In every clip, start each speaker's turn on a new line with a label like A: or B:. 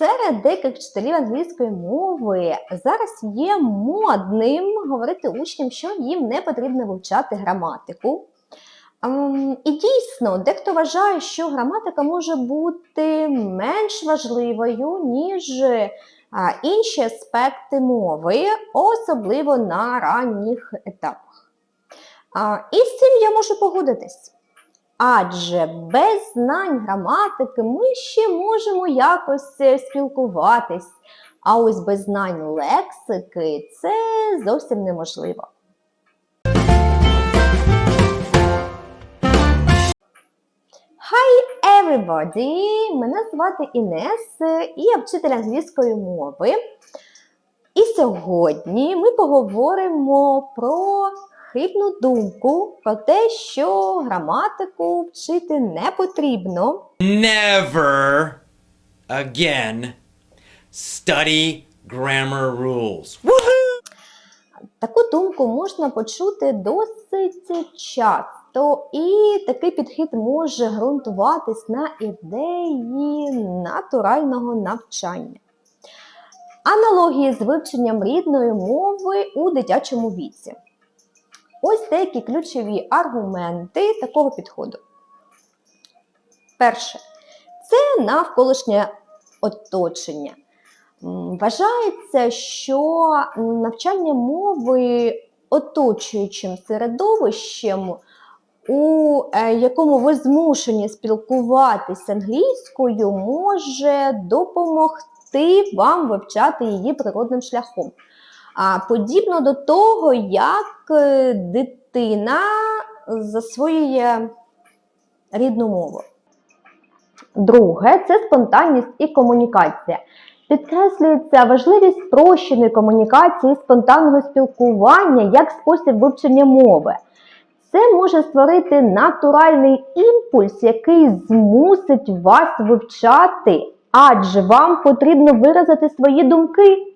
A: Серед деяких вчителів англійської мови зараз є модним говорити учням, що їм не потрібно вивчати граматику. Ем, І дійсно, дехто вважає, що граматика може бути менш важливою, ніж інші аспекти мови, особливо на ранніх етапах. І з цим я можу погодитись. Адже без знань граматики ми ще можемо якось е, спілкуватись, а ось без знань лексики це зовсім неможливо. Hi everybody! Мене звати Інес, і я вчитель англійської мови. І сьогодні ми поговоримо про хибну думку, про те, що граматику вчити не потрібно.
B: never again study grammar rules.
A: Таку думку можна почути досить часто, і такий підхід може ґрунтуватись на ідеї натурального навчання. Аналогії з вивченням рідної мови у дитячому віці. Ось деякі ключові аргументи такого підходу. Перше, це навколишнє оточення. Вважається, що навчання мови оточуючим середовищем, у е, якому ви змушені спілкуватися англійською, може допомогти вам вивчати її природним шляхом. А подібно до того, як е, дитина засвоює рідну мову. Друге це спонтанність і комунікація. Підкреслюється важливість спрощеної комунікації, спонтанного спілкування як спосіб вивчення мови. Це може створити натуральний імпульс, який змусить вас вивчати, адже вам потрібно виразити свої думки.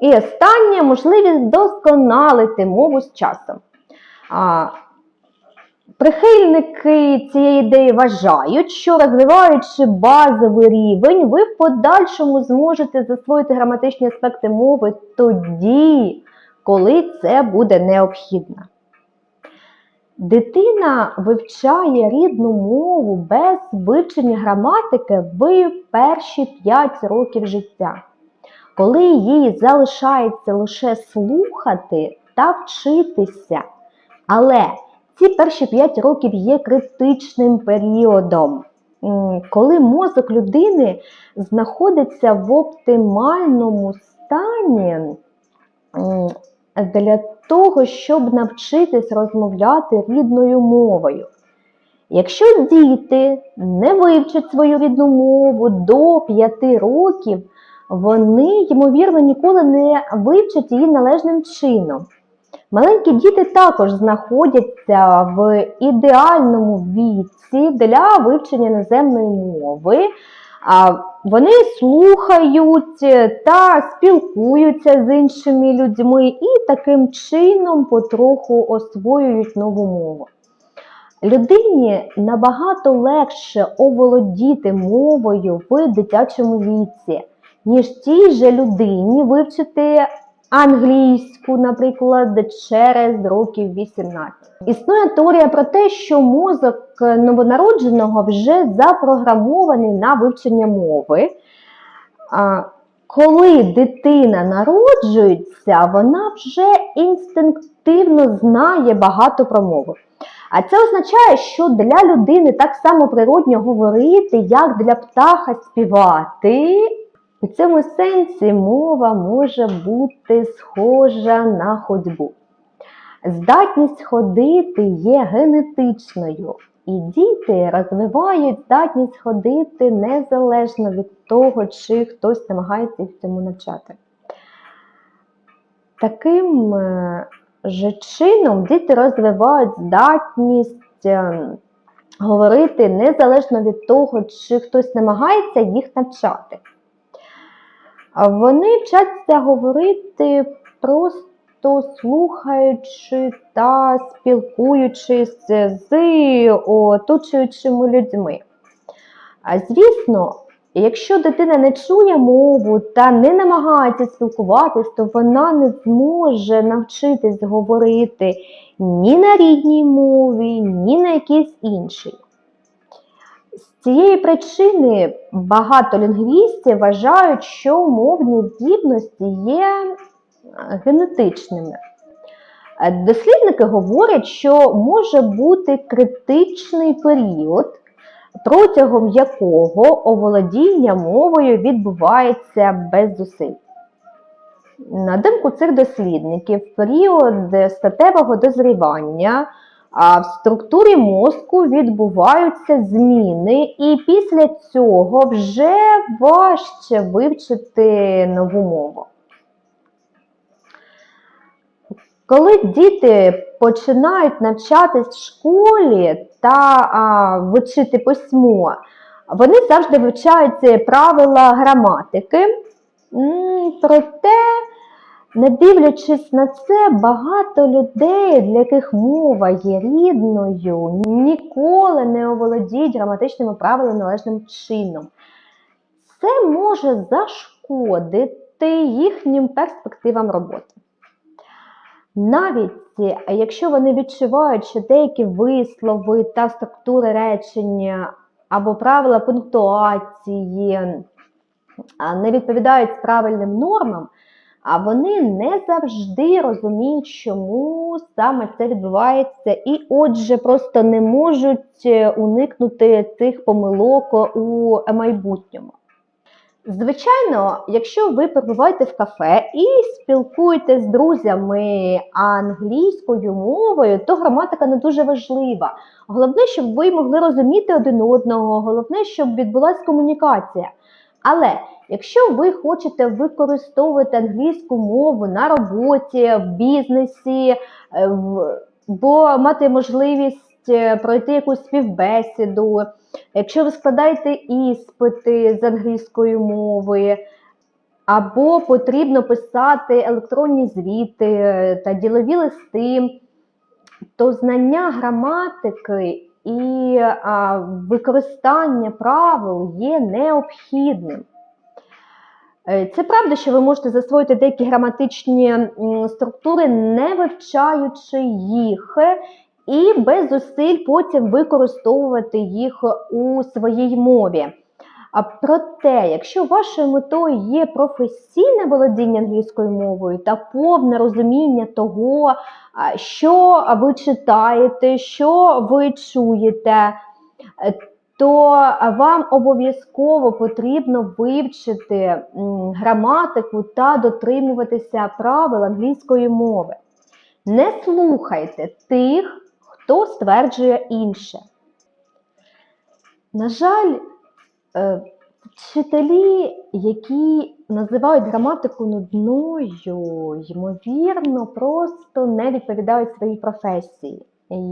A: І останнє можливість досконалити мову з часом. Прихильники цієї ідеї вважають, що розвиваючи базовий рівень, ви в подальшому зможете засвоїти граматичні аспекти мови тоді, коли це буде необхідно. Дитина вивчає рідну мову без вивчення граматики в перші 5 років життя, коли їй залишається лише слухати та вчитися. Але ці перші 5 років є критичним періодом, коли мозок людини знаходиться в оптимальному стані для того, щоб навчитись розмовляти рідною мовою. Якщо діти не вивчать свою рідну мову до 5 років, вони, ймовірно, ніколи не вивчать її належним чином. Маленькі діти також знаходяться в ідеальному віці для вивчення іноземної мови. Вони слухають та спілкуються з іншими людьми і таким чином потроху освоюють нову мову. Людині набагато легше оволодіти мовою в дитячому віці, ніж тій же людині вивчити англійську, наприклад, через років 18. Існує теорія про те, що мозок новонародженого вже запрограмований на вивчення мови. Коли дитина народжується, вона вже інстинктивно знає багато про мову. А це означає, що для людини так само природньо говорити, як для птаха співати. У цьому сенсі мова може бути схожа на ходьбу. Здатність ходити є генетичною, і діти розвивають здатність ходити незалежно від того, чи хтось намагається їх цьому навчати. Таким е, же чином діти розвивають здатність е, говорити незалежно від того, чи хтось намагається їх навчати. Вони вчаться говорити просто слухаючи та спілкуючись з оточуючими людьми. Звісно, Якщо дитина не чує мову та не намагається спілкуватись, то вона не зможе навчитись говорити ні на рідній мові, ні на якійсь іншій. Цієї причини багато лінгвістів вважають, що мовні здібності є е, генетичними. Е, Дослідники говорять, що може бути критичний період, протягом якого оволодіння мовою відбувається без зусиль. На думку цих дослідників, період статевого дозрівання а, в структурі мозку відбуваються зміни, і після цього вже важче вивчити нову мову. Коли діти починають навчатись в школі та а, вчити письмо, вони завжди вивчають правила граматики. Проте, не дивлячись на це, багато людей, для яких мова є рідною, ніколи не оволодіють граматичними правилами належним чином. Це може зашкодити їхнім перспективам роботи. Навіть якщо вони відчувають, що деякі вислови та структури речення або правила пунктуації не відповідають правильним нормам, а вони не завжди розуміють, чому саме це відбувається, і отже, просто не можуть е, уникнути цих помилок у майбутньому. Звичайно, якщо ви перебуваєте в кафе і спілкуєтесь з друзями англійською мовою, то граматика не дуже важлива. Головне, щоб ви могли розуміти один одного, головне, щоб відбулася комунікація. Але якщо ви хочете використовувати англійську мову на роботі, в бізнесі, е, бо мати можливість е, пройти якусь співбесіду, якщо ви складаєте іспити з англійської мови, або потрібно писати електронні звіти е, та ділові листи, то знання граматики і а, використання правил є необхідним. Е, Це правда, що ви можете засвоїти деякі граматичні структури, не вивчаючи їх, і без зусиль потім використовувати їх у своїй мові. А проте, якщо вашою метою є професійне володіння англійською мовою та повне розуміння того, що ви читаєте, що ви чуєте, е, то вам обов'язково потрібно вивчити граматику та дотримуватися правил англійської мови. Не слухайте тих, хто стверджує інше. На жаль, вчителі, які називають граматику нудною, ймовірно, просто не відповідають своїй професії.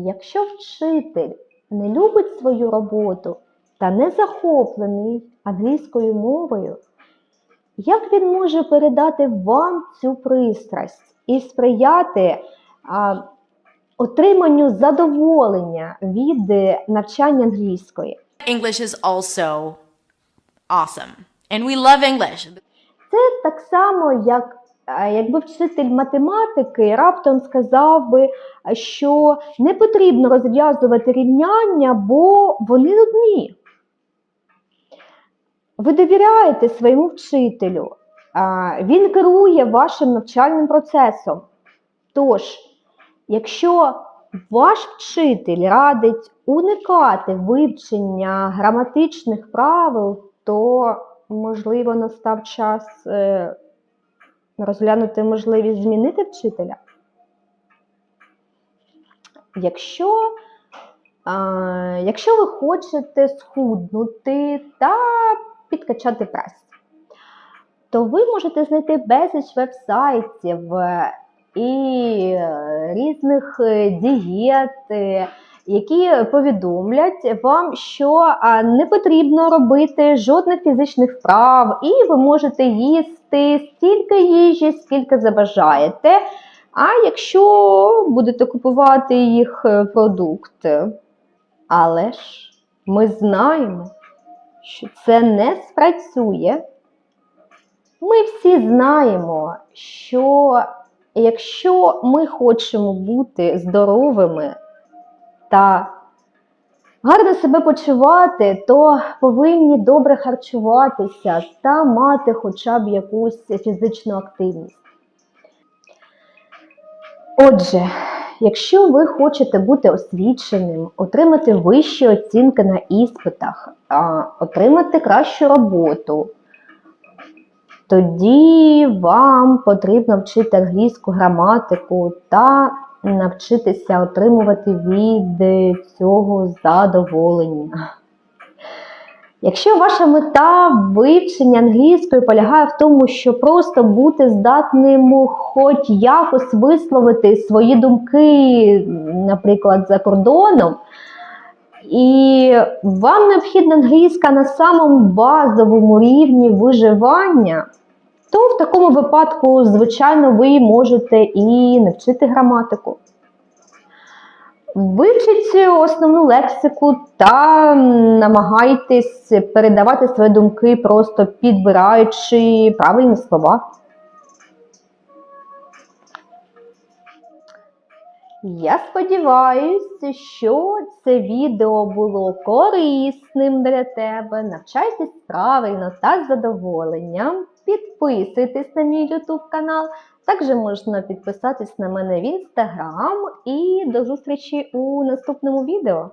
A: Якщо вчитель не любить свою роботу та не захоплений англійською мовою, як він може передати вам цю пристрасть і сприяти а, отриманню задоволення від е, навчання англійської?
C: English is also awesome. And we love English.
A: Це так само, як е, якби вчитель математики раптом сказав би, що не потрібно розв'язувати рівняння, бо вони нудні. Ви довіряєте своєму вчителю, він керує вашим навчальним процесом. Тож, якщо ваш вчитель радить уникати вивчення граматичних правил, то, можливо, настав час е, розглянути можливість змінити вчителя. Якщо, якщо ви хочете схуднути та підкачати прес, то ви можете знайти безліч вебсайтів е, і е, різних дієт, які повідомлять вам, що не потрібно робити жодних фізичних вправ, і ви можете їсти стільки їжі, скільки забажаєте. А якщо будете купувати їх е, продукти, але ж ми знаємо, що це не спрацює, ми всі знаємо, що якщо ми хочемо бути здоровими та гарно себе почувати, то повинні добре харчуватися та мати хоча б якусь фізичну активність. Отже, якщо ви хочете бути освіченим, отримати вищі оцінки на іспитах, отримати кращу роботу, тоді вам потрібно вчити англійську граматику та навчитися отримувати від цього задоволення. Якщо ваша мета вивчення англійської полягає в тому, що просто бути здатним хоч якось висловити свої думки, наприклад, за кордоном, і вам необхідна англійська на самому базовому рівні виживання, то в такому випадку, звичайно, ви можете і не вчити граматику. Вивчіть основну лексику та намагайтесь передавати свої думки, просто підбираючи правильні слова. Я сподіваюся, що це відео було корисним для тебе. Навчайтесь правильно та з задоволенням. Підписуйтесь на мій YouTube канал. Також можна підписатись на мене в інстаграм і до зустрічі у наступному відео.